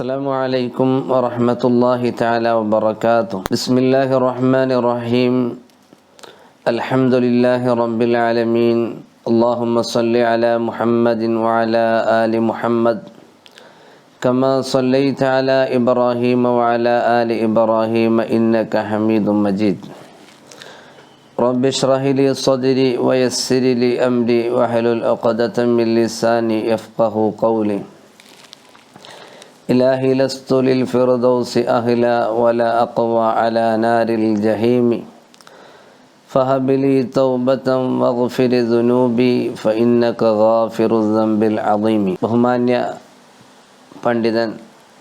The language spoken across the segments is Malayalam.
السلام عليكم ورحمة الله تعالى وبركاته. بسم الله الرحمن الرحيم. الحمد لله رب العالمين. اللهم صل على محمد وعلى آل محمد. كما صليت على إبراهيم وعلى آل إبراهيم إنك حميد مجيد. رب اشرح لي صدري ويسر لي أمري واحلل عقدة من لساني يفقه قولي. إلهي لست للفردوس أهلا ولا أقوى على نار الجحيم فهب لي توبة واغفر ذنوبي فإنك غافر الذنب العظيم ബഹുമാന്യ പണ്ഡിതൻ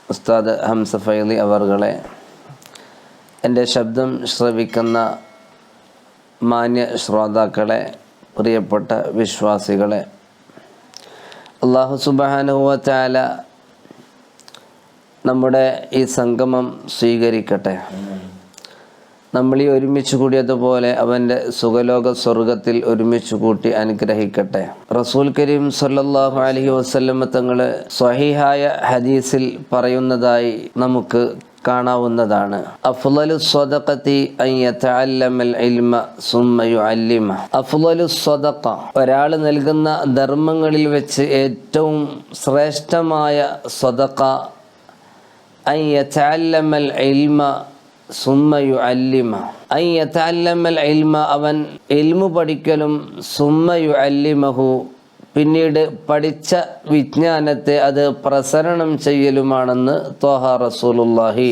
ഉസ്താദ് ഹംസ ഫൈലി അവർകളെ എൻ്റെ ശബ്ദം ശ്രവിക്കുന്ന മാന്യ ശ്രോതാക്കളെ പ്രിയപ്പെട്ട വിശ്വാസികളെ അള്ളാഹു സുബാനുവ ചാല നമ്മുടെ ഈ സംഗമം സ്വീകരിക്കട്ടെ. നമ്മൾ ഈ ഒരുമിച്ച് കൂടിയതുപോലെ അവന്റെ സുഖലോക സ്വർഗത്തിൽ ഒരുമിച്ച് കൂട്ടി അനുഗ്രഹിക്കട്ടെ. റസൂൽ കരീം സല്ലാഹു അലഹി വസല്ലമ തങ്ങൾ സ്വഹിഹായ ഹദീസിൽ പറയുന്നതായി നമുക്ക് കാണാവുന്നതാണ്. അഫ്ലലു സ്വതക്കത്തി ഇൽമ അഫ്ളലു സ്വദഖ ഒരാൾ നൽകുന്ന ധർമ്മങ്ങളിൽ വെച്ച് ഏറ്റവും ശ്രേഷ്ഠമായ സ്വദഖ ഇൽമ അവൻ ഇൽമു പഠിക്കലും സുമ്മ യുഅല്ലിമഹു പിന്നീട് പഠിച്ച വിജ്ഞാനത്തെ അത് പ്രസരണം ചെയ്യലുമാണെന്ന് തോഹ റസൂലുല്ലാഹി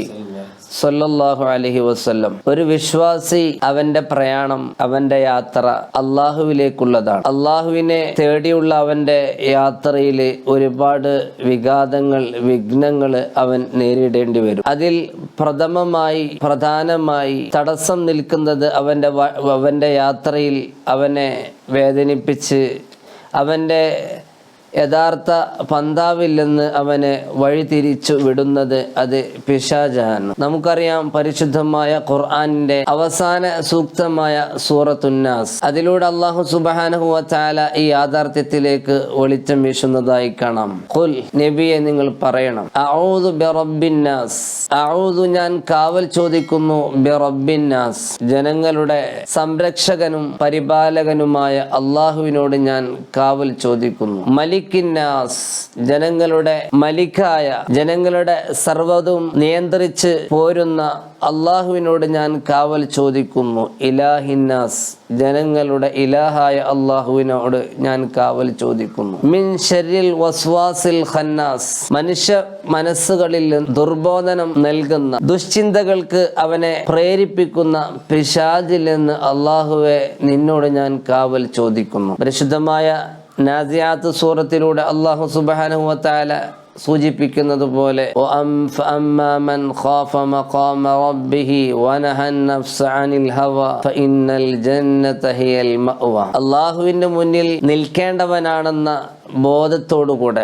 സല്ലല്ലാഹു അലഹി വസ്ല്ലം. ഒരു വിശ്വാസി അവന്റെ പ്രയാണം അവന്റെ യാത്ര അള്ളാഹുവിലേക്കുള്ളതാണ് അള്ളാഹുവിനെ തേടിയുള്ള അവന്റെ യാത്രയിൽ ഒരുപാട് വിഘാതങ്ങൾ വിഘ്നങ്ങൾ അവൻ നേരിടേണ്ടി വരും. അതിൽ പ്രഥമമായി പ്രധാനമായി തടസ്സം നിൽക്കുന്നത് അവന്റെ അവന്റെ യാത്രയിൽ അവനെ വേദനിപ്പിച്ച് അവന്റെ യഥാർത്ഥ പന്താവില്ലെന്ന് അവനെ വഴിതിരിച്ചു വിടുന്നത് അത് പിശാജാണ് നമുക്കറിയാം പരിശുദ്ധമായ ഖുർആാനിന്റെ അവസാന സൂക്തമായ സൂറത്തുന്നാസ്. അതിലൂടെ അള്ളാഹു സുബാനഹു ചാല ഈ യാഥാർത്ഥ്യത്തിലേക്ക് വെളിച്ചം വീശുന്നതായി കാണാം. ഖുൽ നബിയെ നിങ്ങൾ പറയണം. അഊദു ബിറബ്ബിന്നാസ്. അഊദു ഞാൻ കാവൽ ചോദിക്കുന്നു ബിറബിന്നാസ് ജനങ്ങളുടെ സംരക്ഷകനും പരിപാലകനുമായ അള്ളാഹുവിനോട് ഞാൻ കാവൽ ചോദിക്കുന്നു. മലിക്കിന്നാസ് ജനങ്ങളുടെ മലിക്കായ ജനങ്ങളുടെ സർവതും നിയന്ത്രിച്ച് പോരുന്ന അള്ളാഹുവിനോട് ഞാൻ കാവൽ ചോദിക്കുന്നു. ഇലാഹിന്നാസ് ജനങ്ങളുടെ ഇലാഹായ അള്ളാഹുവിനോട് ഞാൻ കാവൽ ചോദിക്കുന്നു. മിൻ ഷരിൽ വസ്വാസിൽ ഖന്നാസ് മനുഷ്യ മനസ്സുകളിൽ ദുർബോധനം നൽകുന്ന ദുശ്ചിന്തകൾക്ക് അവനെ പ്രേരിപ്പിക്കുന്ന പിശാജിൽ നിന്ന് അള്ളാഹുവെ നിന്നോട് ഞാൻ കാവൽ ചോദിക്കുന്നു. പരിശുദ്ധമായ നാസിയാത്ത് സൂറത്തിലൂടെ അള്ളാഹു സുബ്ഹാനഹു വതആല സൂചിപ്പിക്കുന്നത് പോലെ അള്ളാഹുവിന്റെ മുന്നിൽ നിൽക്കേണ്ടവനാണെന്ന ബോധത്തോടുകൂടെ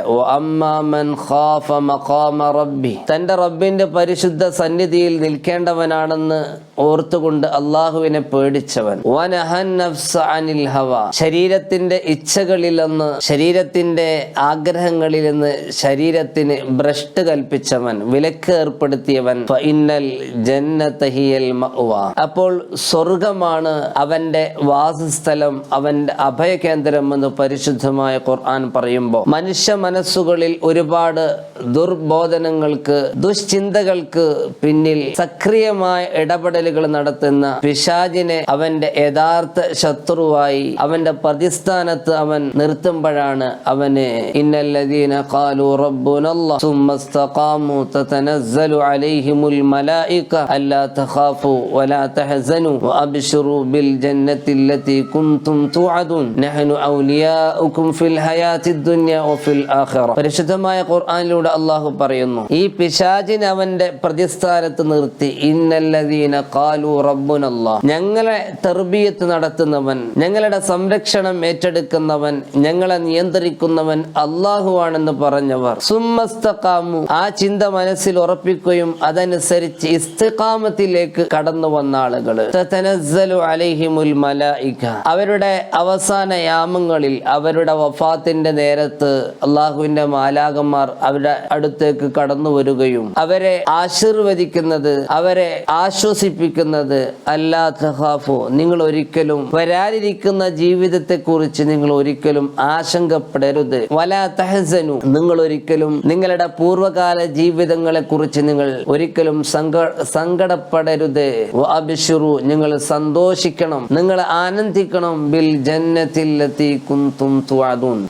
തന്റെ റബ്ബിന്റെ പരിശുദ്ധ സന്നിധിയിൽ നിൽക്കേണ്ടവനാണെന്ന് ഓർത്തുകൊണ്ട് അള്ളാഹുവിനെ പേടിച്ചവൻ അനിൽ ഹവ. ശരീരത്തിന്റെ ഇച്ഛകളിൽ നിന്ന് ശരീരത്തിന്റെ ആഗ്രഹങ്ങളിൽ നിന്ന് ശരീര ശരീരത്തിന് ഭ്രഷ്ട് കൽപ്പിച്ചവൻ വിലക്ക് ഏർപ്പെടുത്തിയവൻ ഫഇന്നൽ ജന്നത ഹിയൽ മഅ്വ. അപ്പോൾ സ്വർഗമാണ് അവന്റെ വാസസ്ഥലം അവന്റെ അഭയകേന്ദ്രം എന്ന് പരിശുദ്ധമായ ഖുർആൻ പറയുമ്പോൾ മനുഷ്യ മനസ്സുകളിൽ ഒരുപാട് ദുർബോധനങ്ങൾക്ക് ദുശ്ചിന്തകൾക്ക് പിന്നിൽ സക്രിയമായ ഇടപെടലുകൾ നടത്തുന്ന പിശാജിനെ അവന്റെ യഥാർത്ഥ ശത്രുവായി അവന്റെ പ്രതിസ്ഥാനത്ത് അവൻ നിർത്തുമ്പോഴാണ് അവന് ഇന്നല്ലദീന ഖാലു റബ്ബുനല്ലാഹ് ثم استقاموا تتنزل عليهم الملائكة ألا تخافوا ولا تحزنوا وأبشروا بالجنة التي كنتم توعدون نحن أولياؤكم في الحياة الدنيا وفي الآخرة പരിശുദ്ധമായ ഖുർആനിലൂടെ അള്ളാഹു പറയുന്നു ഈ പിശാചിനെ അവന്റെ പ്രതിസ്ഥാനത്ത് നിർത്തി ഇന്നല്ലദീന ഖാലു റബ്ബുനല്ലാഹ് ഞങ്ങളെ തെർബിയത്ത് നടത്തുന്നവൻ ഞങ്ങളുടെ സംരക്ഷണം ഏറ്റെടുക്കുന്നവൻ ഞങ്ങളെ നിയന്ത്രിക്കുന്നവൻ അള്ളാഹുവാണെന്ന് പറഞ്ഞവർ സുമ്മസ്തഖാമു. ആ ചിന്ത മനസ്സിൽ ഉറപ്പിക്കുകയും അതനുസരിച്ച് ഇസ്തിഖാമത്തിലേക്ക് കടന്നു വന്ന ആളുകൾ അലൈഹിമുൽ മലായിക. അവരുടെ അവസാന യാമങ്ങളിൽ അവരുടെ വഫാത്തിന്റെ നേരത്ത് അള്ളാഹുവിന്റെ മാലാകന്മാർ അവരുടെ അടുത്തേക്ക് കടന്നു വരികയും അവരെ ആശീർവദിക്കുന്നത് അവരെ ആശ്വസിപ്പിക്കുന്നത് അല്ലാ നിങ്ങൾ ഒരിക്കലും വരാനിരിക്കുന്ന ജീവിതത്തെക്കുറിച്ച് നിങ്ങൾ ഒരിക്കലും ആശങ്കപ്പെടരുത്. വലാ തഹസനു. നിങ്ങൾ ഒരിക്കലും നിങ്ങളുടെ പൂർവകാല ജീവിതങ്ങളെ കുറിച്ച് നിങ്ങൾ ഒരിക്കലും സങ്ക സങ്കടപ്പെടരുത്. അബിഷുറു നിങ്ങൾ സന്തോഷിക്കണം. നിങ്ങൾ ആനന്ദിക്കണം. ബിൽ ജന്നത്തിലെത്തി കുന്തും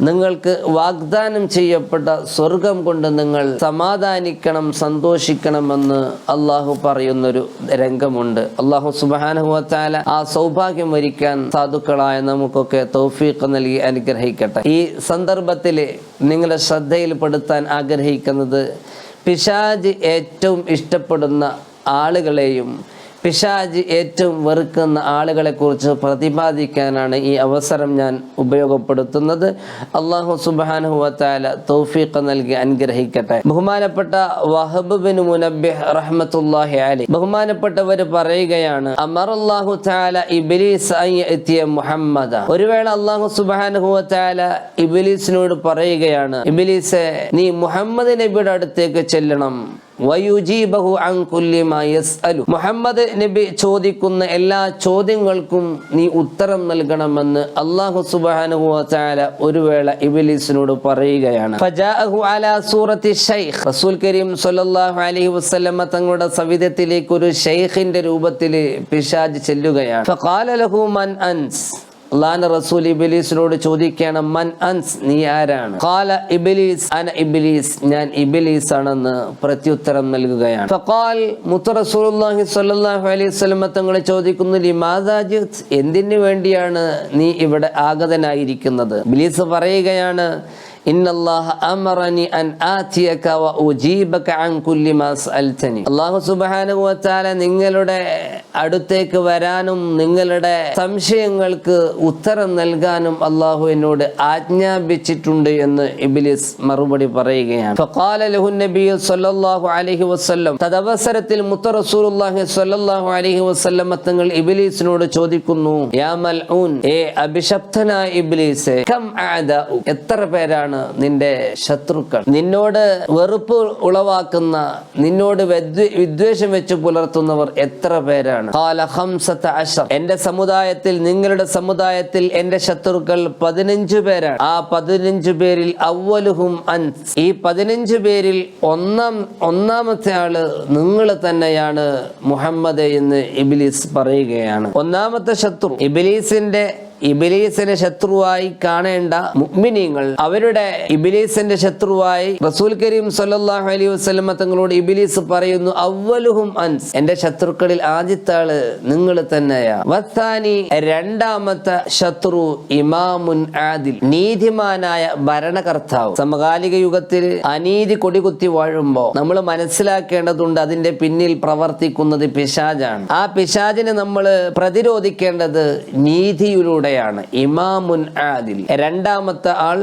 നിങ്ങൾക്ക് വാഗ്ദാനം ചെയ്യപ്പെട്ട സ്വർഗം കൊണ്ട് നിങ്ങൾ സമാധാനിക്കണം സന്തോഷിക്കണമെന്ന് അള്ളാഹു പറയുന്നൊരു രംഗമുണ്ട്. അള്ളാഹു സുബാനുഭവത്താല ആ സൗഭാഗ്യം വരിക്കാൻ സാധുക്കളായ നമുക്കൊക്കെ തൗഫീഖ് നൽകി അനുഗ്രഹിക്കട്ടെ. ഈ സന്ദർഭത്തിൽ നിങ്ങളുടെ ശ്രദ്ധയിൽപ്പെടുത്താൻ ആഗ്രഹിക്കുന്നത്. പിശാജ് ഏറ്റവും ഇഷ്ടപ്പെടുന്ന ആളുകളെയും പിശാജ് ഏറ്റവും വെറുക്കുന്ന ആളുകളെക്കുറിച്ച് പ്രതിപാദിക്കാനാണ് ഈ അവസരം ഞാൻ ഉപയോഗപ്പെടുത്തുന്നത്. അള്ളാഹു സുബാനുഹുവത്താല തൗഫീഖ് നൽകി അനുഗ്രഹിക്കട്ടെ. ബഹുമാനപ്പെട്ട വഹബ് ബിൻ മുനബ്ബിഹ് റഹ്മത്തുല്ലാഹി അലി ബഹുമാനപ്പെട്ടവർ പറയുകയാണ് അമറല്ലാഹു താല ഇബിലീസ് എത്തിയ മുഹമ്മദ. ഒരു വേള അള്ളാഹു സുബാനുഹുവത്താല ഇബിലീസിനോട് പറയുകയാണ് ഇബിലീസെ നീ മുഹമ്മദ് നബിയുടെ അടുത്തേക്ക് ചെല്ലണം. വയുജീബഹു മുഹമ്മദ് നബി ചോദിക്കുന്ന എല്ലാ ചോദ്യങ്ങൾക്കും നീ ഉത്തരം നൽകണമെന്ന് അള്ളാഹു തആല ഒരു വേള ഇബ്ലീസിനോട് പറയുകയാണ്. റസൂൽ കരീം തങ്ങളുടെ സവിധത്തിലേക്ക് ഒരു ഷെയ്ഖിന്റെ രൂപത്തിൽ പിശാജ് ചെല്ലുകയാണ്. ഫഖാല ലഹു മൻ അൻസ് അള്ളാഹ് റസൂൽ ഇബിലീസിനോട് ചോദിക്കണം മൻ അൻസ് നീ ആരാണ്? കാല ഇബിലീസ് അന ഇബിലീസ് ഞാൻ ഇബിലീസ് ആണെന്ന് പ്രത്യുത്തരം നൽകുകയാണ്. മുത്ത റസൂലുള്ളാഹി സ്വല്ലല്ലാഹു അലൈഹി വസല്ലം തങ്ങളെ ചോദിക്കുന്നു ലിമാദാജിത് എന്തിനു വേണ്ടിയാണ് നീ ഇവിടെ ആഗതനായിരിക്കുന്നത്? ഇബിലീസ് പറയുകയാണ് ഇന്നല്ലാഹ അമറനി അൻ ആതിയക വ ഉജീബക അൻ കുല്ലി മാ സഅൽതനി. അല്ലാഹു സുബ്ഹാനഹു വ തആല നിങ്ങളുടെ അടുത്തേക്ക് വരാനും നിങ്ങളുടെ സംശയങ്ങൾക്ക് ഉത്തരം നൽകാനും അള്ളാഹു എന്നോട് ആജ്ഞാപിച്ചിട്ടുണ്ട് എന്ന് ഇബ്ലീസ് മറുപടി പറയുകയാണ്. ഫഖാല ലഹു നബിയ സല്ലല്ലാഹു അലൈഹി വസല്ലം. തദവസരത്തിൽ മുത്ത റസൂലുള്ളാഹി സ്വല്ലല്ലാഹു അലൈഹി വസല്ലം തങ്ങൾ ഇബ്ലീസിനോട് ചോദിക്കുന്നു യാ മൽഊൻ ഏ അഭിശപ്തനായ ഇബ്ലീസേ കം എത്ര പേരാണ് നിന്റെ ശത്രുക്കൾ. നിന്നോട് വെറുപ്പ് ഉളവാക്കുന്ന നിന്നോട് വിദ്വേഷം വെച്ച് പുലർത്തുന്നവർ എത്ര പേരാണ്? എന്റെ സമുദായത്തിൽ നിങ്ങളുടെ സമുദായത്തിൽ എന്റെ ശത്രുക്കൾ പതിനഞ്ചു പേരാണ്. ആ പതിനഞ്ചു പേരിൽ അവലുഹും ഈ പതിനഞ്ചു പേരിൽ ഒന്നാം ഒന്നാമത്തെ ആൾ നിങ്ങൾ തന്നെയാണ് മുഹമ്മദ് എന്ന് ഇബിലിസ് പറയുകയാണ്. ഒന്നാമത്തെ ശത്രു ഇബിലീസിന്റെ ഇബിലീസിന്റെ ശത്രുവായി കാണേണ്ട മുഅ്മിനീങ്ങൾ അവരുടെ ഇബിലീസിന്റെ ശത്രുവായി റസൂൽ കരീം സല്ലാഹു അലൈഹി വസ്ലമ തങ്ങളോട് ഇബിലീസ് പറയുന്നു അവലുഹും അൻസ്. എന്റെ ശത്രുക്കളിൽ ആദ്യത്തെ ആൾ നിങ്ങൾ തന്നെയാ. രണ്ടാമത്തെ ശത്രു ഇമാമുൻ ആദിൽ നീതിമാനായ ഭരണകർത്താവ്. സമകാലിക യുഗത്തിൽ അനീതി കൊടികുത്തി വാഴുമ്പോ നമ്മൾ മനസ്സിലാക്കേണ്ടതുണ്ട് അതിന്റെ പിന്നിൽ പ്രവർത്തിക്കുന്നത് പിശാജാണ് ആ പിശാജിനെ നമ്മൾ പ്രതിരോധിക്കേണ്ടത് നീതിയിലൂടെയാണ് ഇമാമുൻ ആദിൽ. രണ്ടാമത്തെ ആൾ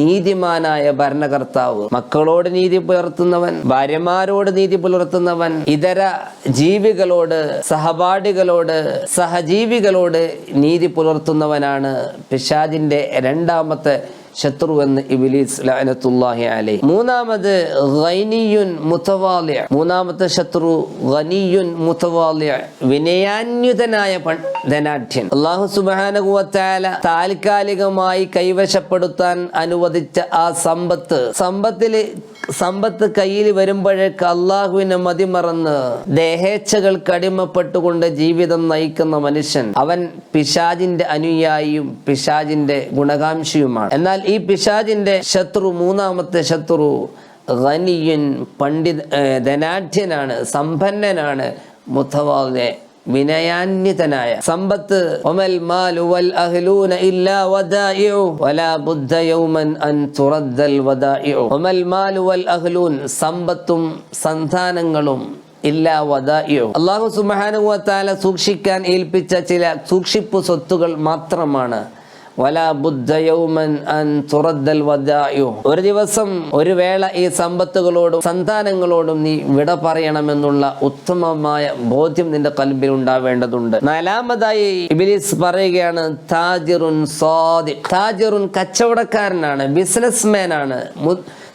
നീതിമാനായ ഭരണകർത്താവ്. മക്കളോട് നീതി പുലർത്തുന്നവൻ ഭാര്യമാരോട് നീതി പുലർത്തുന്നവൻ ഇതര ജീവികളോട് സഹപാഠികളോട് സഹജീവികളോട് നീതി പുലർത്തുന്നവനാണ് പിശാജിന്റെ രണ്ടാമത്തെ ശത്രു എന്ന് ഇബിലീസ് ലഅനത്തുല്ലാഹി അലൈ. മൂന്നാമത് ഗൈനിയുൻ മുതവാലിയ മൂന്നാമത്തെ ശത്രു ഗനിയുൻ മുത്തവാലിയ വിനയാന്യുതനായ ധനാഢ്യൻ. അള്ളാഹു വ താൽക്കാലികമായി കൈവശപ്പെടുത്താൻ അനുവദിച്ച ആ സമ്പത്ത്. സമ്പത്തിൽ സമ്പത്ത് കയ്യിൽ വരുമ്പോഴേക്ക് അള്ളാഹുവിനെ മതിമറന്ന് ദേഹേച്ഛകൾ കടിമപ്പെട്ടുകൊണ്ട് ജീവിതം നയിക്കുന്ന മനുഷ്യൻ. അവൻ പിശാജിന്റെ അനുയായിയും പിശാജിന്റെ ഗുണകാംക്ഷിയുമാണ്. എന്നാൽ ഈ പിശാജിന്റെ ശത്രു മൂന്നാമത്തെ ശത്രു ഖനിയൻ പണ്ഡിത ധനാഢ്യനാണ് സമ്പന്നനാണ് മുത്തവാദെ വിനയാന്യതനായ സമ്പത്ത് ഒമൽ മാലു വൽ അഹ്ലൂന ഇല്ലാ വദാഇഉ വലാ ബുദ്ധ യൗമൻ അൻ തുറദ്ദൽ വദാഇഉ. ഒമൽ മാലു വൽ അഹ്ലൂൻ സമ്പത്തും സന്താനങ്ങളും ഇല്ലാ വദാഇഉ. അല്ലാഹു സുബ്ഹാനഹു വ തആല സൂക്ഷിക്കാൻ ഏൽപ്പിച്ച ചില സൂക്ഷിപ്പ് സ്വത്തുകൾ മാത്രമാണ് ഒരു ദിവസം ഒരു വേള ഈ സമ്പത്തുകളോടും സന്താനങ്ങളോടും നീ വിട പറയണമെന്നുള്ള ഉത്തമമായ ബോധ്യം നിന്റെ കൽബിൽ ഉണ്ടാവേണ്ടതുണ്ട്. നാലാമതായി ഇബിലിസ് പറയുകയാണ് താജിറുൻ സാദിഖ്. താജിറുൻ കച്ചവടക്കാരനാണ് ബിസിനസ്മാൻ ആണ്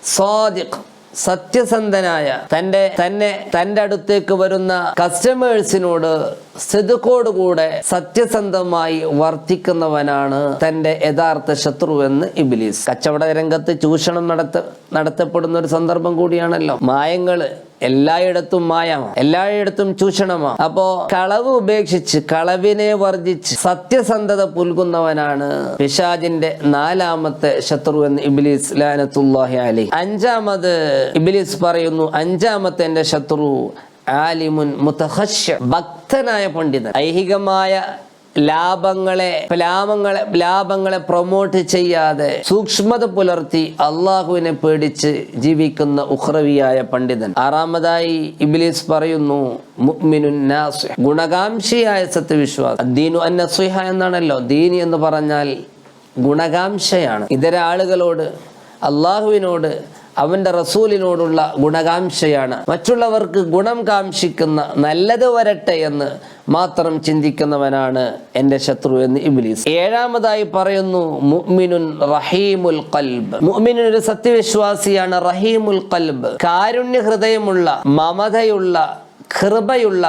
സാദിഖ്. സത്യസന്ധനായ തന്റെ തന്നെ തന്റെ അടുത്തേക്ക് വരുന്ന കസ്റ്റമേഴ്സിനോട് സ്ഥിതിക്കോടുകൂടെ സത്യസന്ധമായി വർത്തിക്കുന്നവനാണ് തന്റെ യഥാർത്ഥ ശത്രു എന്ന് ഇബിലീസ്. കച്ചവട രംഗത്ത് ചൂഷണം നടത്ത നടത്തപ്പെടുന്ന ഒരു സന്ദർഭം കൂടിയാണല്ലോ. മായങ്ങൾ എല്ലായിടത്തും മായമാണ് എല്ലായിടത്തും ചൂഷണമാണ് അപ്പോ കളവ് ഉപേക്ഷിച്ച് കളവിനെ വർജിച്ച് സത്യസന്ധത പുൽകുന്നവനാണ് പിശാജിന്റെ നാലാമത്തെ ശത്രു എന്ന് ഇബിലിസ് ലാനത്തുല്ലാഹി അലി അഞ്ചാമത് ഇബിലിസ് പറയുന്നു അഞ്ചാമത്തെ എന്റെ ശത്രു ആലിമുൻ മുത്തഹ ഭക്തനായ പണ്ഡിതൻ. ഐഹികമായ ലാഭങ്ങളെ ലാഭങ്ങളെ ലാഭങ്ങളെ പ്രൊമോട്ട് ചെയ്യാതെ സൂക്ഷ്മത പുലർത്തി അള്ളാഹുവിനെ പേടിച്ച് ജീവിക്കുന്ന ഉഹ്രവിയായ പണ്ഡിതൻ. ആറാമതായി ഇബിലിസ് പറയുന്നു ഗുണകാംക്ഷിയായ സത്യവിശ്വാസം. ദീനു എന്നാണല്ലോ. ദീനി എന്ന് പറഞ്ഞാൽ ഗുണകാംക്ഷയാണ്. ഇതര ആളുകളോട് അള്ളാഹുവിനോട് അവന്റെ റസൂലിനോടുള്ള ഗുണകാംക്ഷയാണ്. മറ്റുള്ളവർക്ക് ഗുണം കാംക്ഷിക്കുന്ന നല്ലത് വരട്ടെ എന്ന് മാത്രം ചിന്തിക്കുന്നവനാണ് എന്റെ ശത്രു എന്ന് ഇബ്ലീസ്. ഏഴാമതായി പറയുന്നു മുഅ്മിനുൻ റഹീമുൽ കൽബ് മുഅ്മിനുൻ ഒരു സത്യവിശ്വാസിയാണ് റഹീമുൽ കൽബ് കാരുണ്യ ഹൃദയമുള്ള മമതയുള്ള കൃപയുള്ള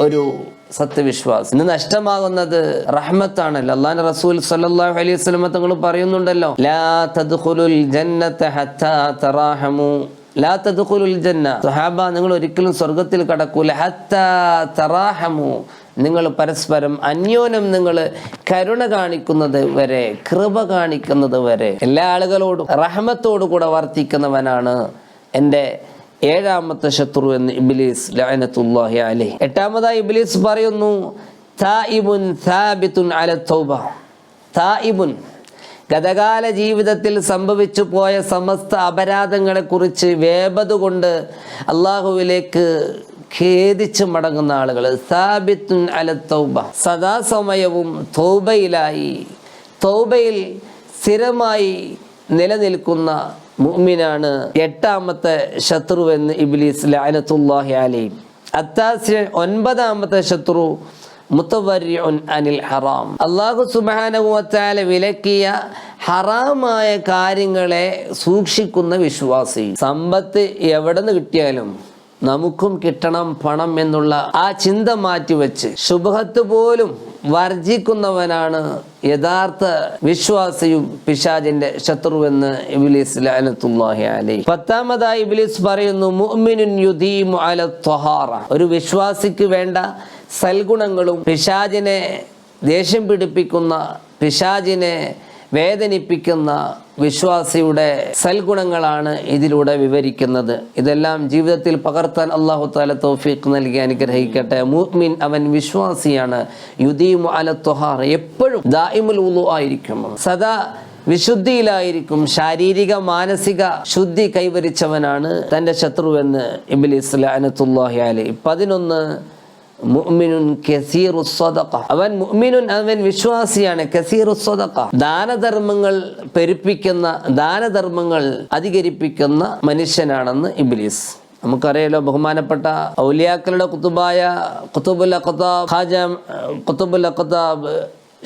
ഒരു സത്യവിശ്വാസം. ഇന്ന് നഷ്ടമാകുന്നത് റഹ്മത്താണല്ലോ. അള്ളാഹ് റസൂൽ സല്ലല്ലാഹു അലൈഹി വസല്ലം തങ്ങൾ പറയുന്നുണ്ടല്ലോ ലാ തദ്ഖുലുൽ ജന്നത ഹത്താ തറാഹമു. ലാ തദ്ഖുലുൽ ജന്ന നിങ്ങൾ ഒരിക്കലും സ്വർഗത്തിൽ കടക്കൂല. ഹത്താ തറാഹമു. നിങ്ങൾ പരസ്പരം അന്യോന്യം നിങ്ങൾ കരുണ കാണിക്കുന്നത് വരെ കൃപ കാണിക്കുന്നത് വരെ. എല്ലാ ആളുകളോടും റഹ്മത്തോടു കൂടെ വർത്തിക്കുന്നവനാണ് എന്റെ ഏഴാമത്തെ ശത്രു എന്ന് ഇബ്ലീസ് ലഅനത്തുല്ലാഹി അലൈഹി. എട്ടാമതായി ഇബ്ലീസ് പറയുന്നു തായിബുൻ സാബിത്തുൻ അല തൗബ. തായിബുൻ ഗതകാല ജീവിതത്തിൽ സംഭവിച്ചു പോയ സമസ്ത അപരാധങ്ങളെക്കുറിച്ച് വേപത് കൊണ്ട് അള്ളാഹുവിലേക്ക് ഖേദിച്ച് മടങ്ങുന്ന ആളുകൾ സാബിത്തുൻ അല തൗബ. സദാസമയവും തൗബയിലായി തൗബയിൽ സ്ഥിരമായി നിലനിൽക്കുന്ന മുഅ്മിനാണ് എട്ടാമത്തെ ശത്രു എന്ന് ഇബ്ലീസ് ലഅനത്തുല്ലാഹി അലൈഹി. അത്താസ് ഒൻപതാമത്തെ ശത്രു മുത്തവരിഉൻ അനിൽ ഹറാം. അള്ളാഹു സുബ്ഹാനഹു വതആല വിലക്കിയ ഹറാമായ കാര്യങ്ങളെ സൂക്ഷിക്കുന്ന വിശ്വാസി. സമ്പത്ത് എവിടെ നിന്ന് കിട്ടിയാലും നമുക്കും കിട്ടണം പണം എന്നുള്ള ആ ചിന്ത മാറ്റിവെച്ച് ശുഭഹത്ത് പോലും വർജിക്കുന്നവനാണ് യഥാർത്ഥ വിശ്വാസിയും പിശാജിന്റെ ശത്രുവെന്ന് ഇബ്ലീസ് ലഅനത്തുല്ലാഹി അലൈഹി. പത്താമതായി ഇബ്ലീസ് പറയുന്നു മുഅ്മിനുൻ യുദീമു ഒരു വിശ്വാസിക്ക് വേണ്ട സൽഗുണങ്ങളും പിശാജിനെ ദേഷ്യം പിടിപ്പിക്കുന്ന പിശാജിനെ വേദനിപ്പിക്കുന്ന വിശ്വാസിയുടെ സൽഗുണങ്ങളാണ് ഇതിലൂടെ വിവരിക്കുന്നത്. ഇതെല്ലാം ജീവിതത്തിൽ പകർത്താൻ അള്ളാഹു താല തൗഫീഖ് നൽകി അനുഗ്രഹിക്കട്ടെ. മുഅ്മിൻ അവൻ വിശ്വാസിയാണ്. യുദീമു അല തൊഹാർ എപ്പോഴും ദായിമുൽ ഉളു ആയിരിക്കും. സദാ വിശുദ്ധിയിലായിരിക്കും. ശാരീരിക മാനസിക ശുദ്ധി കൈവരിച്ചവനാണ് തന്റെ ശത്രുവെന്ന് ഇബ്ലീസ് ലഅനത്തുല്ലാഹി അലൈഹി. പതിനൊന്ന് മുഅ്മിനുൻ കസീറു സദഖ അവൻ മുഅ്മിനുൻ അവൻ വിശ്വാസിയാണ്. കസീറു സദഖ ദാനധർമ്മങ്ങൾ പെരുപ്പിക്കുന്ന ദാനധർമ്മങ്ങൾ അധികരിപ്പിക്കുന്ന മനുഷ്യനാണെന്ന് ഇബ്ലീസ്. നമുക്കറിയാലോ ബഹുമാനപ്പെട്ട ഔലിയാക്കളുടെ കുത്തുബായ കുത്തുബുൽ അഖ്താബ് ഖാജ കുത്തുബുൽ അഖ്താബ്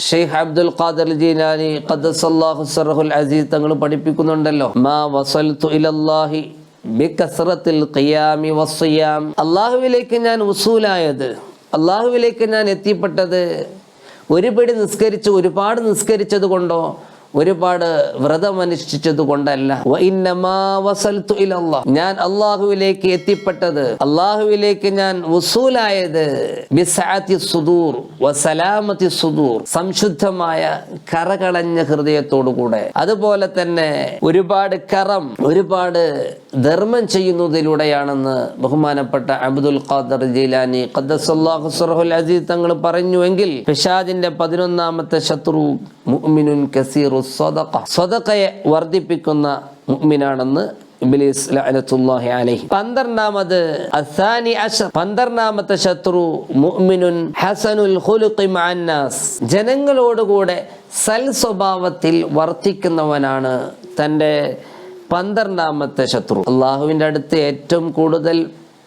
ഷെയ്ഖ് അബ്ദുൽ ഖാദർ ജീലാനി ഖദ്ദസല്ലാഹു സർഹുൽ അസീസ് തങ്ങൾ പഠിപ്പിക്കുന്നുണ്ടല്ലോ. മാ വസൽതു ഇലല്ലാഹി ബികസ്റത്തിൽ ഖിയാമി വസ്സിയാം. അള്ളാഹുവിലേക്ക് ഞാൻ ഉസൂലായത് അള്ളാഹുവിലേക്ക് ഞാൻ എത്തിപ്പെട്ടത് ഒരുപടി നിസ്കരിച്ച് ഒരുപാട് നിസ്കരിച്ചത് കൊണ്ടോ ഒരുപാട് വ്രതമനുഷ്ഠിച്ചത് കൊണ്ടല്ല. ഞാൻ അള്ളാഹുവിലേക്ക് എത്തിപ്പെട്ടത് അള്ളാഹുവിലേക്ക് ഞാൻ വസൂലായത് സുദൂർ സുദൂർ സംശുദ്ധമായ കറകളഞ്ഞ ഹൃദയത്തോടുകൂടെ അതുപോലെ തന്നെ ഒരുപാട് കറം ഒരുപാട് ധർമ്മം ചെയ്യുന്നതിലൂടെയാണെന്ന് ബഹുമാനപ്പെട്ട അബ്ദുൽ ഖാദർ ജീലാനി സർഹുൽ അസീസ് തങ്ങൾ പറഞ്ഞുവെങ്കിൽ പിഷാദിന്റെ പതിനൊന്നാമത്തെ ശത്രു മുഅ്മിനുൻ കസീറു സ്വദഖ സദഖയെ വർദ്ധിപ്പിക്കുന്ന മുഅ്മിനാണെന്ന് ഇബ്ലീസ് ലഅനത്തുല്ലാഹി അലൈഹി. പന്ത്രണ്ടാമത് അസാനി അശർ പന്ത്രണ്ടാമത്തെ ശത്രു മുഅ്മിനുൻ ഹസനുൽ ഖുലുഖി മഅന്നാസ്. ജനങ്ങളോടുകൂടെ സൽ സ്വഭാവത്തിൽ വർത്തിക്കുന്നവനാണ് തന്റെ പന്ത്രണ്ടാമത്തെ ശത്രു. അള്ളാഹുവിന്റെ അടുത്ത് ഏറ്റവും കൂടുതൽ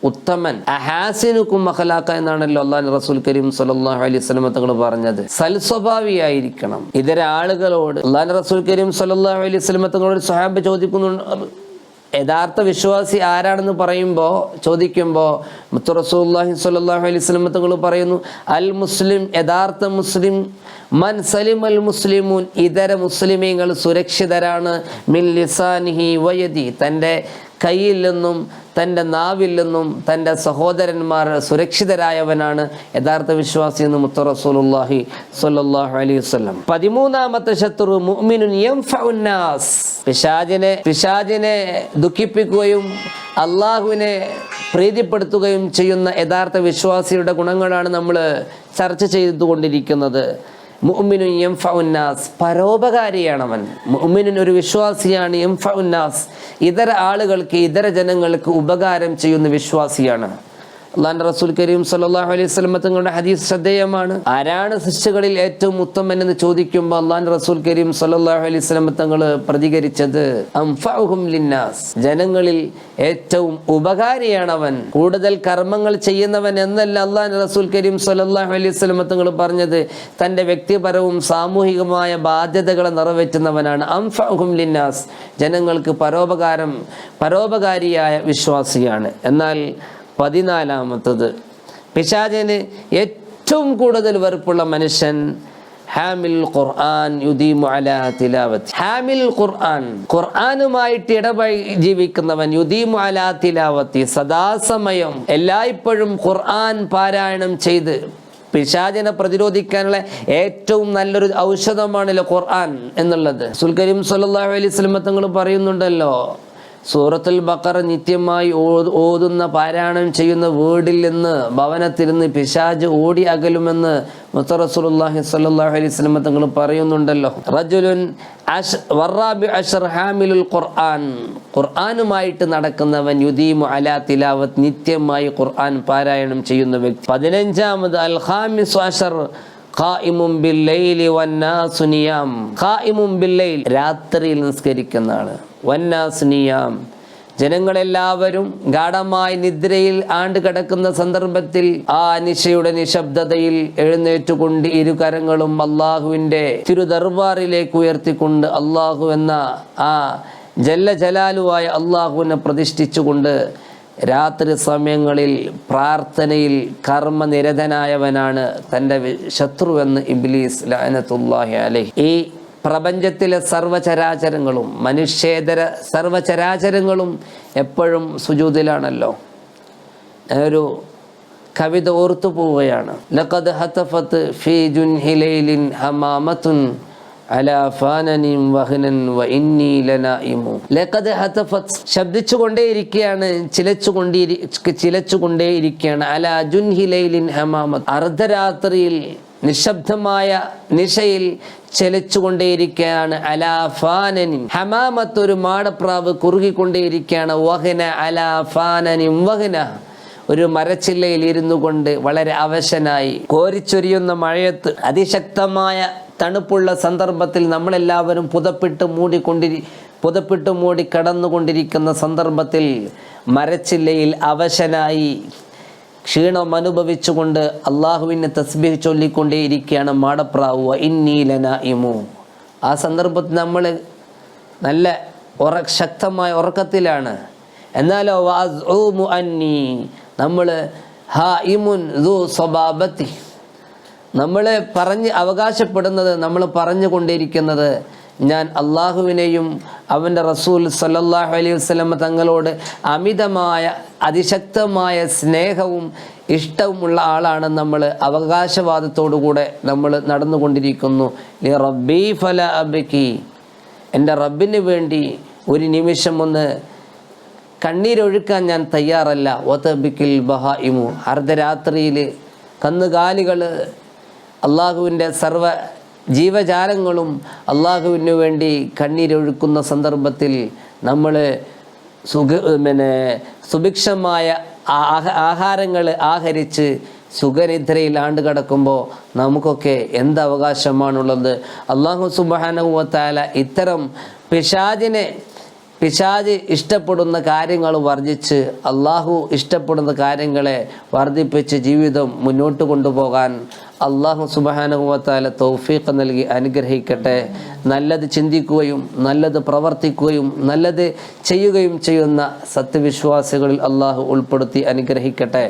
ഉത്തമൻ. അഹാസിനുക്കും മഹലാക്ക എന്നാണല്ലോ അള്ളാഹു റസൂൽ കരീം സലാഹു അലൈഹി സ്വലമ തങ്ങൾ പറഞ്ഞത്. സൽസ്വഭാവിയായിരിക്കണം. ഇതര ആളുകളോട് അള്ളാഹു റസൂൽ കരീം സലാഹു അലൈഹി സ്വലമ തങ്ങളോട് സ്വഹാബ് ചോദിക്കുന്നുണ്ട്. യഥാർത്ഥ വിശ്വാസി ആരാണെന്ന് പറയുമ്പോൾ ചോദിക്കുമ്പോൾ മുത്തു റസൂല്ലാഹി സ്വല്ലല്ലാഹു അലൈഹി സ്വലമ തങ്ങൾ പറയുന്നു അൽ മുസ്ലിം യഥാർത്ഥ മുസ്ലിം മൻ സലിം അൽ മുസ്ലിമൂൻ ഇതര മുസ്ലിമീങ്ങൾ സുരക്ഷിതരാണ് മിൻ ലിസാനിഹി വയതി തന്റെ കയ്യിൽ നിന്നും തന്റെ നാവിൽ നിന്നും തന്റെ സഹോദരന്മാർ സുരക്ഷിതരായവനാണ് യഥാർത്ഥ വിശ്വാസി എന്ന് മുത്ത റസൂലുള്ളാഹി സ്വല്ലല്ലാഹു അലൈഹി വസല്ലം. പതിമൂന്നാമത്തെ ശത്രു മുഅ്മിനുൻ യൻഫഉന്നാസ് പിശാജിനെ പിശാചിനെ ദുഃഖിപ്പിക്കുകയും അള്ളാഹുവിനെ പ്രീതിപ്പെടുത്തുകയും ചെയ്യുന്ന യഥാർത്ഥ വിശ്വാസിയുടെ ഗുണങ്ങളാണ് നമ്മൾ ചർച്ച ചെയ്തുകൊണ്ടിരിക്കുന്നത്. മുഅ്മിനു യംഫഉന്നാസ് പരോപകാരിയാണ് അവൻ മുഅ്മിനുൻ ഒരു വിശ്വാസിയാണ് യംഫഉന്നാസ് ഇതര ആളുകൾക്ക് ഇതര ജനങ്ങൾക്ക് ഉപകാരം ചെയ്യുന്ന വിശ്വാസിയാണ്. അള്ളാന്റെ റസൂൽ കരീം സല്ലാഹു അലൈഹി വസല്ലം തങ്ങളുടെ ഹദീസ് ശ്രദ്ധേയമാണ്. ആരാണ് സൃഷ്ടികളിൽ ഏറ്റവും ഉത്തമൻ എന്ന് ചോദിക്കുമ്പോൾ അള്ളാന്റെ റസൂൽ കരീം സല്ലാഹു അലൈഹി വസല്ലം തങ്ങൾ പ്രതികരിച്ചത് ലിന്നാസ്. ജനങ്ങളിൽ ഏറ്റവും ഉപകാരിയാണ് അവൻ കൂടുതൽ കർമ്മങ്ങൾ ചെയ്യുന്നവൻ എന്നല്ല അള്ളാഹ് റസൂൽ കരീം സല്ലാഹു അലൈഹി വസല്ലം തങ്ങൾ പറഞ്ഞത്. തന്റെ വ്യക്തിപരവും സാമൂഹികമായ ബാധ്യതകളെ നിറവേറ്റുന്നവനാണ് അംഫഹും ലിന്നാസ്. ജനങ്ങൾക്ക് പരോപകാരം പരോപകാരിയായ വിശ്വാസിയാണ്. എന്നാൽ പതിനാലാമത്തത്. പിശാചന് ഏറ്റവും കൂടുതൽ വെറുപ്പുള്ള മനുഷ്യൻ ഹാമിൽ ഖുർആൻ യുദീമു അലാ ഹാമിൽ ഖുർആൻ ഖുർആനുമായിട്ട് ഇടപഴ ജീവിക്കുന്നവൻ യുദീമു അലാ തിലാവത്തി. സദാസമയം എല്ലായ്പ്പോഴും ഖുർആൻ പാരായണം ചെയ്ത് പിശാചിനെ പ്രതിരോധിക്കാനുള്ള ഏറ്റവും നല്ലൊരു ഔഷധമാണല്ലോ ഖുർആൻ എന്നുള്ളത്. സുൽക്കരീം സല്ലല്ലാഹു അലൈഹി സ്വലമത്തങ്ങൾ തങ്ങൾ പറയുന്നുണ്ടല്ലോ സൂറത്തുൽ ബക്കർ നിത്യമായി ഓതുന്ന പാരായണം ചെയ്യുന്ന വീടിൽ നിന്ന് ഭവനത്തിരുന്ന് പിശാജ് ഓടി അകലുമെന്ന് മുത്തറസുലാഹി സാഹു അലൈഹി വസല്ലം തങ്ങൾ പറയുന്നുണ്ടല്ലോ. റജുലുൻ ഹാമിലുൽ ഖുർആൻ. ഖുർആാനുമായിട്ട് നടക്കുന്നവൻ യുദീമു അലാ തിലാവത്ത് നിത്യമായി ഖുർആൻ പാരായണം ചെയ്യുന്ന വ്യക്തി. പതിനഞ്ചാമത് അൽ ഹാമിസ് അഷർ രാത്രിയിൽ നിസ്കരിക്കുന്ന ആൾ വന്നാസു നിയാം. ജനങ്ങളെല്ലാവരും ഗാഠമായി നിദ്രയിൽ ആണ്ട് കിടക്കുന്ന സന്ദർഭത്തിൽ ആ നിശയുടെ നിശബ്ദതയിൽ എഴുന്നേറ്റുകൊണ്ട് ഇരു കരങ്ങളും അള്ളാഹുവിന്റെ തിരുദർബാറിലേക്ക് ഉയർത്തിക്കൊണ്ട് അള്ളാഹു എന്ന ആ ജല്ല ജലാലുവായ അള്ളാഹുവിനെ പ്രതിഷ്ഠിച്ചുകൊണ്ട് രാത്രി സമയങ്ങളിൽ പ്രാർത്ഥനയിൽ കർമ്മനിരതനായവനാണ് തന്റെ ശത്രുവെന്ന് ഇബ്ലീസ് ലാനത്തുല്ലാഹി അലൈഹി. ഈ പ്രപഞ്ചത്തിലെ സർവചരാചരങ്ങളും മനുഷ്യേതര സർവചരാചരങ്ങളും എപ്പോഴും സുജൂതിലാണല്ലോ. ഒരു കവിത ഓർത്തു പോവുകയാണ്. ലഖദ് ഹത്തഫത്ത് ഫീ ജുൻഹിലൈലിൻ ഹമാമത്തുൻ ലഖദ് ശബ്ദിച്ചുകൊണ്ടേയിരിക്കുകയാണ് ചിലച്ചുകൊണ്ടേയിരിക്കുകയാണ് അല ജുൻഹിലൈലിൻ ഹമാമത്ത് അർദ്ധരാത്രിയിൽ നിശബ്ദമായ നിശയിൽ ചലിച്ചുകൊണ്ടേയിരിക്കുകയാണ്. അലാഫാനനിൻ ഹമാമത്ത് ഒരു മാടപ്രാവ് കുറുകിക്കൊണ്ടേയിരിക്കുകയാണ്. വഹന അലാഫാനനിൻ വഹന. ഒരു മരച്ചില്ലയിൽ ഇരുന്നു കൊണ്ട് വളരെ അവശനായി. കോരിച്ചൊരിയുന്ന മഴയത്ത് അതിശക്തമായ തണുപ്പുള്ള സന്ദർഭത്തിൽ നമ്മളെല്ലാവരും പുതപ്പിട്ട് മൂടിക്കൊണ്ടിരി പുതപ്പിട്ട് മൂടി കടന്നുകൊണ്ടിരിക്കുന്ന സന്ദർഭത്തിൽ മരച്ചില്ലയിൽ അവശനായി. ക്ഷീണം അനുഭവിച്ചുകൊണ്ട് അള്ളാഹുവിനെ തസ്ബീഹ് ചൊല്ലിക്കൊണ്ടേയിരിക്കുകയാണ് മാടപ്രാവുക ഇന്നീലന ഇമു ആ സന്ദർഭത്തിൽ നമ്മൾ നല്ല ഉറ ശക്തമായ ഉറക്കത്തിലാണ്. എന്നാലോ വഅസ്ഉമു അന്നി. നമ്മൾ ഹ ഇമുൻ ദു നമ്മൾ പറഞ്ഞ് അവകാശപ്പെടുന്നത് നമ്മൾ പറഞ്ഞുകൊണ്ടിരിക്കുന്നത് ഞാൻ അള്ളാഹുവിനെയും അവന്റെ റസൂൽ സല്ലല്ലാഹു അലൈഹി വസല്ലം തങ്ങളോട് അമിതമായ അതിശക്തമായ സ്നേഹവും ഇഷ്ടവുമുള്ള ആളാണ് നമ്മൾ. അവകാശവാദത്തോടുകൂടെ നമ്മൾ നടന്നുകൊണ്ടിരിക്കുന്നു. ലി ഫല അബക്കി എന്റെ റബ്ബിന് വേണ്ടി ഒരു നിമിഷം ഒന്ന് കണ്ണീരൊഴുക്കാൻ ഞാൻ തയ്യാറല്ല. ഒതബിക്കിൽ ഇമു അർദ്ധരാത്രിയിൽ കന്നുകാലികൾ അള്ളാഹുവിന്റെ സർവ ജീവജാലങ്ങളും അള്ളാഹുവിന് വേണ്ടി കണ്ണീരൊഴുക്കുന്ന സന്ദർഭത്തിൽ നമ്മൾ സുഖ പിന്നെ സുഭിക്ഷമായ ആഹാരങ്ങൾ ആഹരിച്ച് സുഖനിദ്രയിൽ ആണ്ട് കിടക്കുമ്പോൾ നമുക്കൊക്കെ എന്ത് അവകാശമാണുള്ളത് അള്ളാഹു സുബാനുവത്താല ഇത്തരം പിശാജിനെ പിശാജ് ഇഷ്ടപ്പെടുന്ന കാര്യങ്ങൾ വർജിച്ച് അള്ളാഹു ഇഷ്ടപ്പെടുന്ന കാര്യങ്ങളെ വർദ്ധിപ്പിച്ച് ജീവിതം മുന്നോട്ട് കൊണ്ടുപോകാൻ അള്ളാഹു സുബാനുഭവത്താല തൗഫീഖ് നൽകി അനുഗ്രഹിക്കട്ടെ. നല്ലത് ചിന്തിക്കുകയും നല്ലത് പ്രവർത്തിക്കുകയും നല്ലത് ചെയ്യുകയും ചെയ്യുന്ന സത്യവിശ്വാസികളിൽ അള്ളാഹു ഉൾപ്പെടുത്തി അനുഗ്രഹിക്കട്ടെ.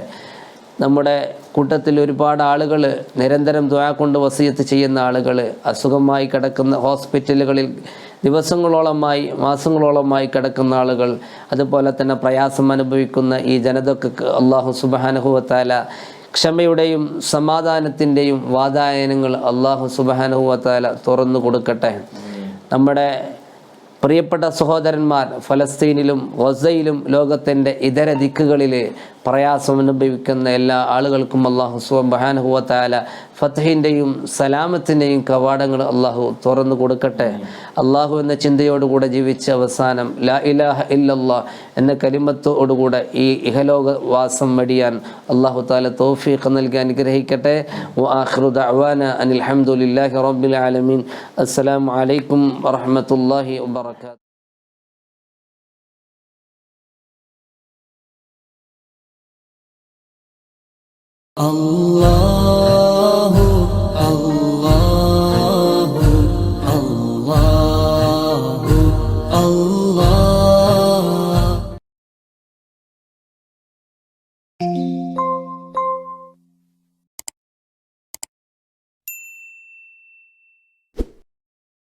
നമ്മുടെ കൂട്ടത്തിൽ ഒരുപാട് ആളുകൾ നിരന്തരം ദ്വാ കൊണ്ട് വസീയത്ത് ചെയ്യുന്ന ആളുകൾ അസുഖമായി കിടക്കുന്ന ഹോസ്പിറ്റലുകളിൽ ദിവസങ്ങളോളമായി മാസങ്ങളോളമായി കിടക്കുന്ന ആളുകൾ അതുപോലെ തന്നെ പ്രയാസം അനുഭവിക്കുന്ന ഈ ജനതക്ക് അള്ളാഹു സുബാനുഹുവത്താല ക്ഷമയുടെയും സമാധാനത്തിന്റെയും വാതായനങ്ങൾ അള്ളാഹു സുബാനുഹുവത്താല തുറന്നു കൊടുക്കട്ടെ. നമ്മുടെ പ്രിയപ്പെട്ട സഹോദരന്മാർ ഫലസ്തീനിലും ഗസയിലും ലോകത്തിന്റെ ഇതര ദിക്കുകളിൽ പ്രയാസം അനുഭവിക്കുന്ന എല്ലാ ആളുകൾക്കും അള്ളാഹു സുബാനുഹുവത്താല ഫത്തഹിന്റെയും സലാമത്തിന്റെയും കവാടങ്ങൾ അള്ളാഹു തുറന്നു കൊടുക്കട്ടെ. അള്ളാഹു എന്ന ചിന്തയോടുകൂടെ ജീവിച്ച അവസാനം ലാ ഇലാഹ ഇല്ലല്ലാ എന്ന കരിമത്തോടുകൂടെ ഈ ഇഹലോക വാസം വെടിയാൻ അള്ളാഹു താല തോഫീഖ് നൽകി അനുഗ്രഹിക്കട്ടെ. വആഖിറു ദഅവാന അനിൽ ഹംദുലില്ലാഹി റബ്ബിൽ ആലമീൻ. അസ്സലാമു അലൈക്കും വറഹ്മത്തുള്ളാഹി Allah